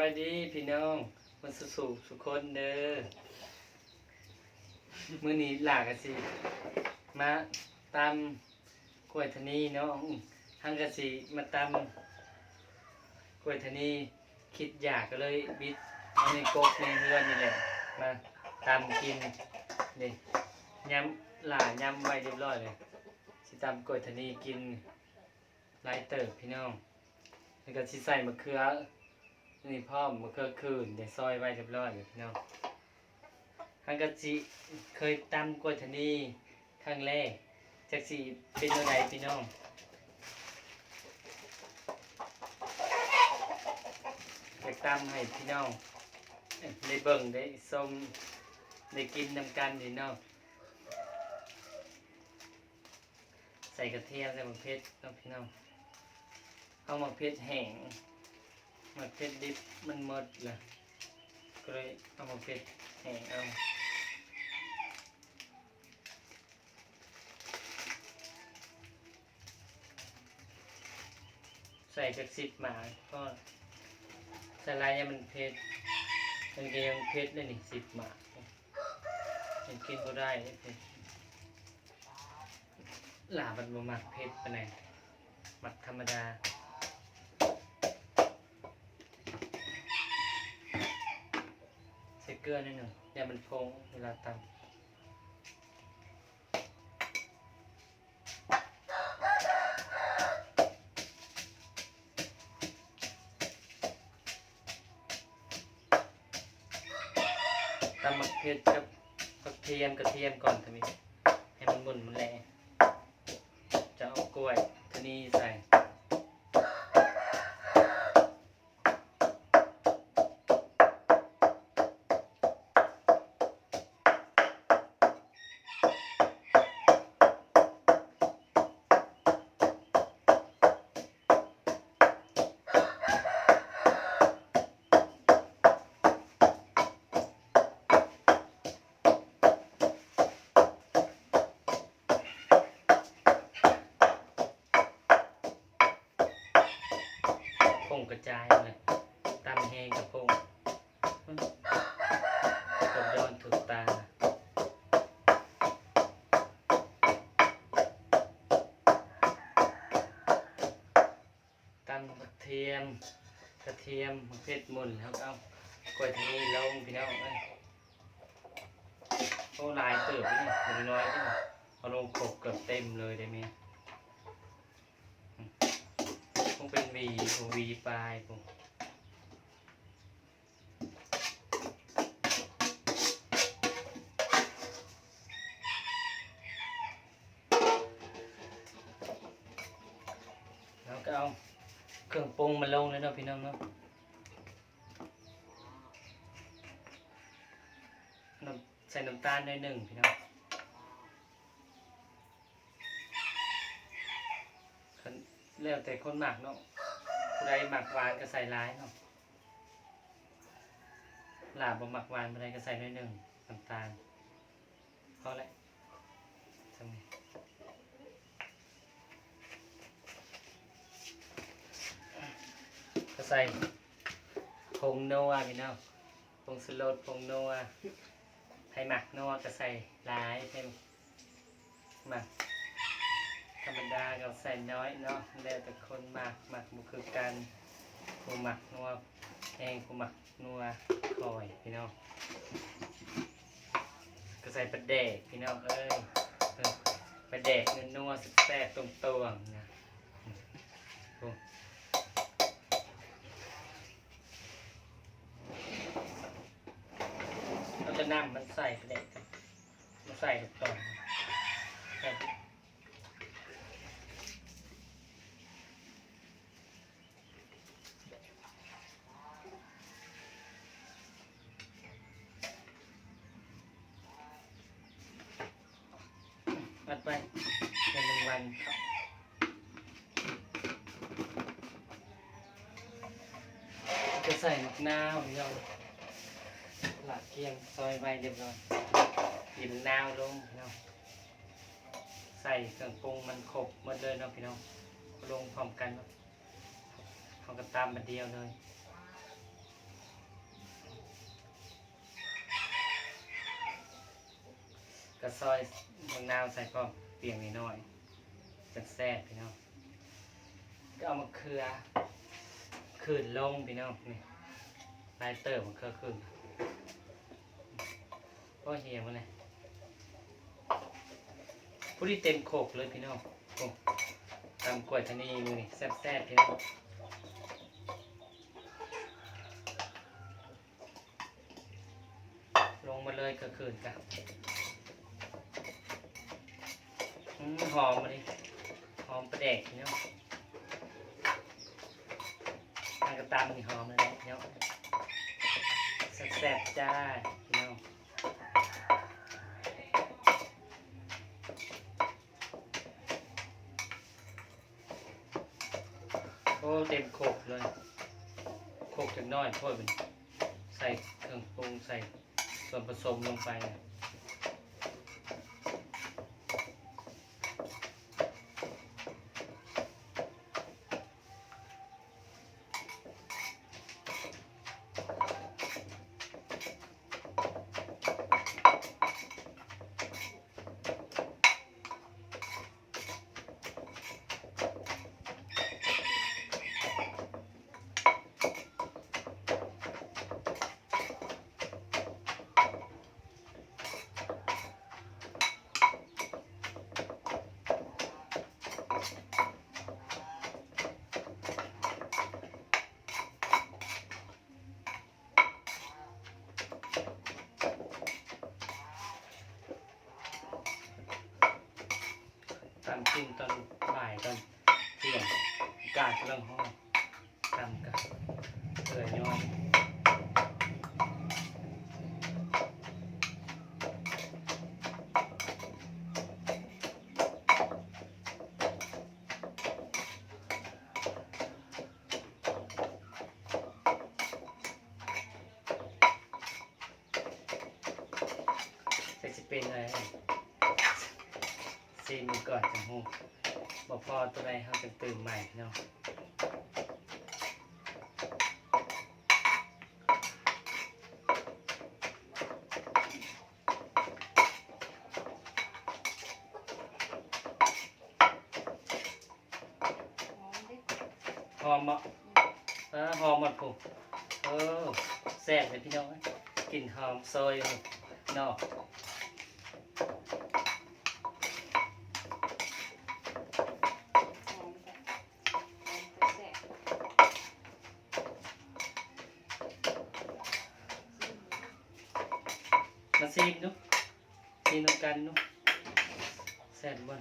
บายดีพี่น้องมันสุสุสุคนเด้อมื้อนี้หลากะสิมาตำกล้วยทนีเนาะหังกะสิมาตำกล้วยทนีคิดอยากก็เลยบิดเอาในกกในเรือนนี่แหละมาตำกินนี่ยำหล่ายำไว้เรียบร้อยเลยสิตำกล้วยทนีกินหลเติบพี่น้องแล้วก็สิใส่มะเขือ นี่พ่อมมะเขือคืนเดี๋ยวซอยไว้เรียบร้อยพี่น้องฮังกะจิเคยตำกล้วยทนีครั้งแรกจากสิเป็นยังไงพี่น้องอยากตำให้พี่น้องได้เบิ่งได้ส้มได้กินนำกันพี่น้องใส่กระเทียมใส่มะเขือเนาะพี่น้องเอามะเขือแห้ง มะเขือดิบมันหมดละก็เลยเอามะเขือแห้งเอาใส่จากสิบหมาก็สลายเนี่ยมันเผ็ดมันก็ยังเผ็ดเลยนี่สิบหมายังกินก็ได้เลยเผ็ดหลาบันบมักเผ็ดปานไหนใดมักธรรมดา เกลือนิดหนึ่งอย่ามันพงเวลาตำตำมะเขือกับกระเทียมกระเทียมก่อนทำไมให้มันหมุนมันแหลจะเอากล้วยทีนี้ใส่ จายเลยตามแหงกับพงกดย้อนถูกตาตำกระเทียม กระเทียมเขือมุนแล้วก็เอากล้วยทะนีลงพี่น้องเอ้ยโอ้ลายเติบนี่มันน้อยนี่เอาลงครบเกือบเต็มเลยได้ไหม คงเป็น วีผมวีปลายผมแล้วก็เอาเครื่องปรุงมาลงเลยเนาะพี่น้องเนาะใส่น้ำตาลหน่อยหนึ่งพี่น้องแล้วแต่คนหมักเนาะ ผู้ใดหมักหวานก็ใส่ร้ายเนาะหลาบบ่หมักหวานผู้ใดก็ใส่น้อยหนึ่งน้ำตาลพอแล้วทำไงก็ใส่ผงนัวพี่น้องผงสโลดผงนัวให้หมักโนัวก็ใส่ร้ายให้หมัก ธรรมดาก็ใส่น้อยเนาะแล้วแต่คนหมักหมักบุคือกันผู้หมักนัวแห้งผู้หมักนัวคอยพี่น้องก็ใส่ปลาแดกพี่น้องเอ้ยปลาแดกเนื้อนัวแซ่บตรงตัวนะเราจะนำมันใส่ปลาแดกกันมาใส่กับต่อน ไปเป็นหนึ่งวันครับจะใส่มะนาวเดียวหลักเกียงซอยใบเรียบร้อยหยิบมะนาวลงพี่น้องใส่เครื่องปรุงมันครบหมดเลยเนาะพี่น้องลงพร้อมกันเนาะเขาก็ตามมาเดียวเลย กระซอยมะนาวใส่พร้อมเปียงนิดหน่อยจังแซ่บพี่น้องก็เอามาเคือคืนลงพี่น้องนี่ลายเติมมันเคือคืนโอ้ยเฮียมันเลยผู้ที่เต็มโขกเลยพี่น้องโอ้ตำกล้วยทนีมือนี่แซ่บๆพี่น้องลงมาเลยก็คืนกันอืม หอมมาดิหอมประแดกพี่น้องทางกระตำนี่หอมเลยแหละแซ่บๆจ้าพี่น้องโอ้เต็มโขกเลยโขกจังน้อยพ่อเป็นใส่เครื่องปรุงใส่ส่วนผสมลงไปนะ กินตอนบ่ายตอนเที่ยงอากาศกำลังห้องทำกับเกลือย่อยจะจะเป็นอะไร ซีมือก่อนจังหูบอกพอตัวใด เขาจะตื่นใหม่เนาะหอมบ่เออหอมหมดปุ๊เออแซ่บเลยพี่น้องกลิ่นหอมซอยเนาะ มาซีมดูซีมนำกันดูแซ่บบ่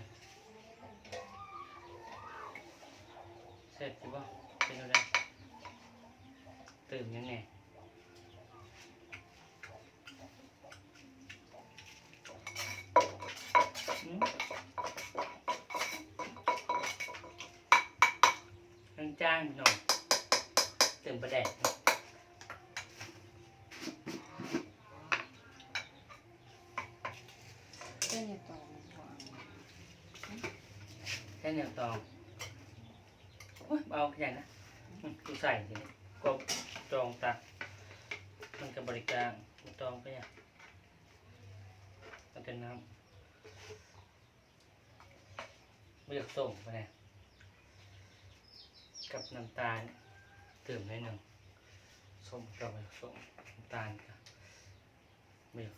แซ่บจีบ่เป็นอะไรตื่นยังไงยังจ้างหน่อยตื่นประแดก เส้นยาตองวาง แค่เหนียวตองโอ้ยเอาขยันนะอืมกูใส่ทีนี้กบจองตัก มันกับบริการตองก็ยังมันเป็นน้ำไม่อยกส่งไปไหนกับน้ำตาลเตื่มให้หนึ่งส้มกับไม่อยกส่งน้ำตาลกับไม่อยาก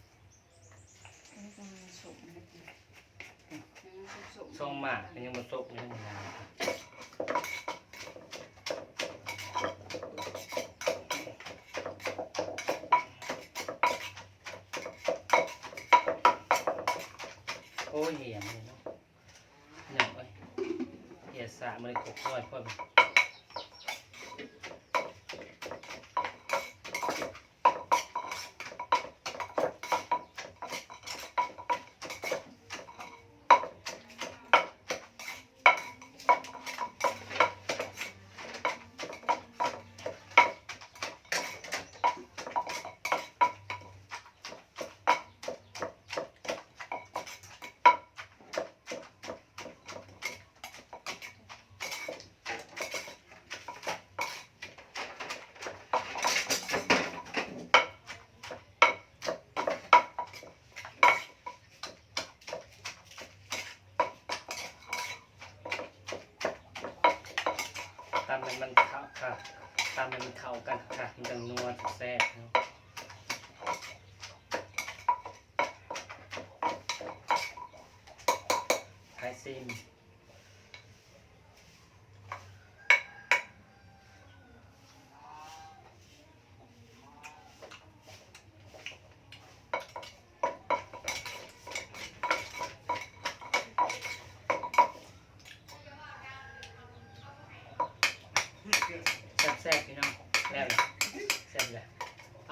นี่ก็มีสุกนะ จ๊ะส่งมากมันยังมาส่งยังไม่นานโอ้ยเหี่ยมเลยเนาะเนี่ยเอ้ยเหี่ยสะมันเลยกบค่อยค่อไ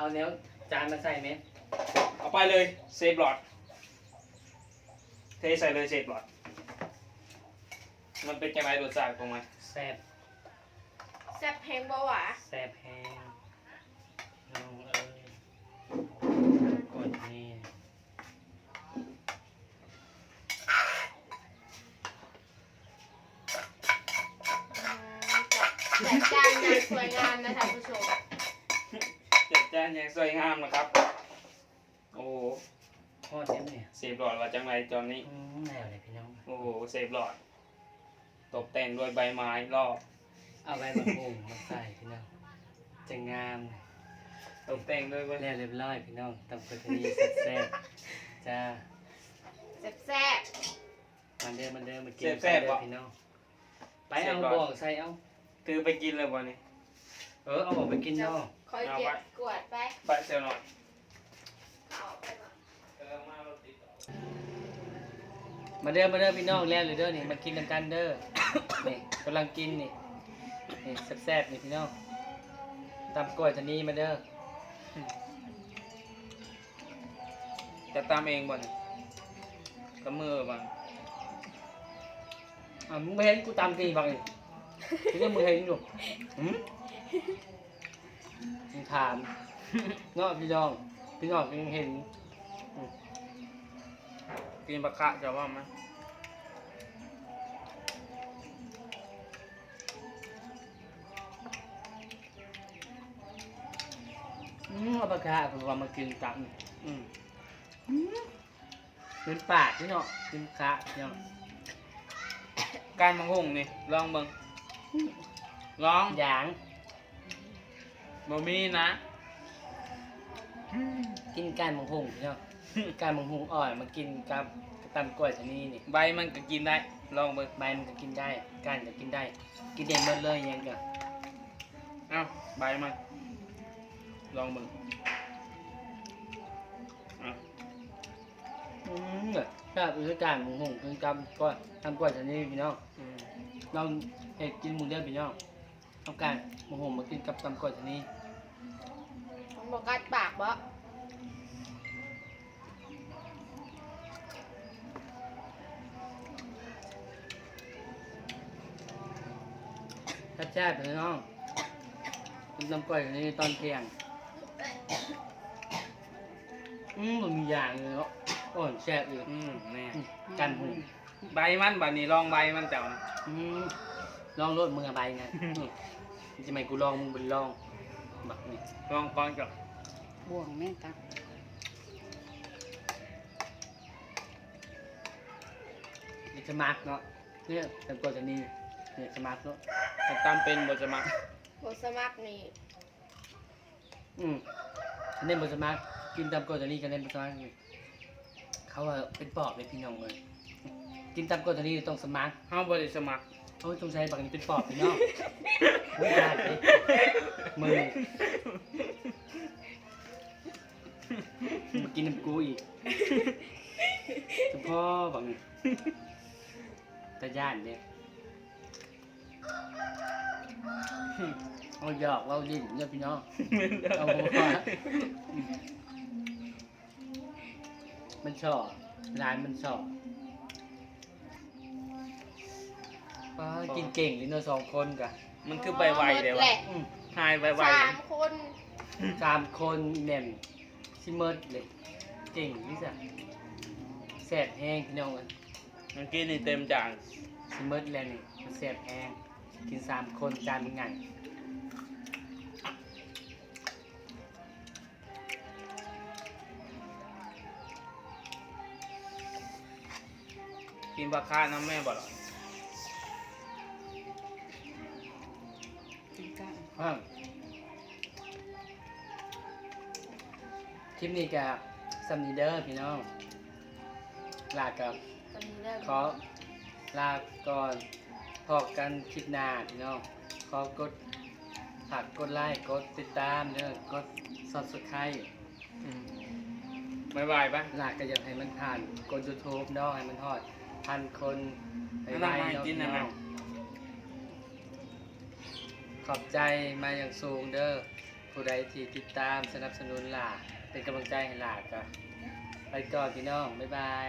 เอาเนี้ยจานมาใส่ไหมเอาไปเลยเซฟหลอดเทใส่เลยเซฟหลอด มันเป็นยังไงรสชาติของมันแซ่บแซ่บเพลงบ่หวะแซ่บแห้งน้องเอ้ยกดนี่จัดจานอย่างสวยงามนะท่านผู้ชมจัดจานอ ย่างสวยงามนะครับ โอ้โหทอดเนี้ยเนี่ยเซฟหลอดว่าจังไรตอนนี้ อืมแนวเลยพี่น้อง โอ้โหเซฟหลอด ตกแต่งด้วยใบไม้รอบ เอาใบมะม่วงมาใส่พี่น้องจะงามตกแต่งด้วยใบแล้วเรียบร้อยพี่น้องตำกระเทียมแซ่บๆจ้าแซ่บมันเดิมมันเดิมมากินกันเด้อพี่น้อง ไปเอาบ่องใส่เอาถือไปกินเลยวันนี้ เออเอาออกไปกินเนาะๆ คอยเก็บกวาดไปไปเซลหน่อยเอาไปก่อนเออมารถติดต่อมาเด้อมาเด้อพี่น้องแล้วเลยเด้อนี่มากินน้ำกันเด้อ นี่กำลังกินนี่นี่แซ่บๆนี่พี่น้องตำกล้วยทานีมาเด้อจะตามเองบ่เนี่ยกับมือบ้างอะมึงไม่เห็นกูตำกี่บังอีกพี่ก็มึงเห็นอยู่หืม มึงถามเนาะพี่น้อง พี่น้องยังเห็นกินปลาคะจะว่าไหมอืมเอาปลาคาผมว่ามากินตอืมำเป็นปากพี่น้องกินขาพี่น้องการมังหุงนี่ลองเบิ่งลอง หยาง บ่มีนะกินการมังหุงพี่น้องการมังหุงอ่อยมากินกับตำกล้วยทานีนี่ใบมันก็กินได้ ลองเบิ่งใบมันก็กินได้ก้านก็กินได้ กินเองหมดเลยยังก็เอ้าใบมัน ลองเบิ่งอะอืมถ้าเป็นการหมูหงกินกับก็ทำกล้วยชนิดพี่น้องอืมเราเห็ดกินหมูเดียวพี่น้อง เอาการหมูหงมากินกับตำกล้วยชนิดผมบอกกัดปากบ่แซ่บแซ่บพี่น้องกินตำกล้วยชนิดตอนเที่ยง อืมมันมีอย่างเลยเนาะโอ้ยแซ่บอีกอืมแน่อืมกันหูใบมันบัดนี้ลองใบมันเจ้านะอืมลองรดมือใบไงอืม จะไม่กูลองมึงเป็นลองบักนี่ลองก่อนกับบ่วงแม่ตักนี่สมาร์ทเนาะเนี่ยตำกล้วยชนิดเนี่ยสมาร์ทเนาะแต่ตามเป็นบ่จะมาบสมัครนี่อืมคะแนนบนสมาร์ทกินตามกฎตัวนี้คะแนนบนสมาร์ทนี่เขาว่าเป็นปอบเลยพี่น้องเลยกินตามกฎตัวนี้ต้องสมาร์ทเฮาบ่ได้สมัคร เขาต้องใช้บักนี้เป็นปอบพี่น้องไม่ได้เลยมือมากินน้ำกูอีกเฉพาะบักนี้ตะย่านเนี่ยเอาหยอกเราดิ้นเนี่ยพี่น้องเอาหัวมันชอบร้านมันชอบ ป้ากินเก่งเลยเนาะสองคนกะมันคือใบไวเดี๋ยวแหวะละอืมหายใบไวสามคนสามคนแน่นชิเมิร์ดเลย เก่งนี่จ้ะแสบแห้งพี่น้องกันเมื่อกี้นี่เต็มจานชิเมิร์ดแล้วนี่มันแสบแห้งกินสามคนจานเป็นไงกินปลาคาน้ำแม่บ่หรอ ห้งคลิปนี้กับซัมนีเดอร์พี่น้อง ลากับขอลาก่อนพอกันคลิปหน้าพี่น้อง ขอกดผักกดไลค์กดติดตามเนอกดซับสไครต์บายบายปะ ลากก็อยากให้มันผ่านกด YouTube เนอะให้มันทอดพันคนไปๆเนอะพี่น้อง ขอบใจมาอย่างสูงเด้อผู้ใดที่ติดตามสนับสนุนหลาเป็นกำลังใจให้หลากก็ไปก่อนพี่น้อง บ๊ายบาย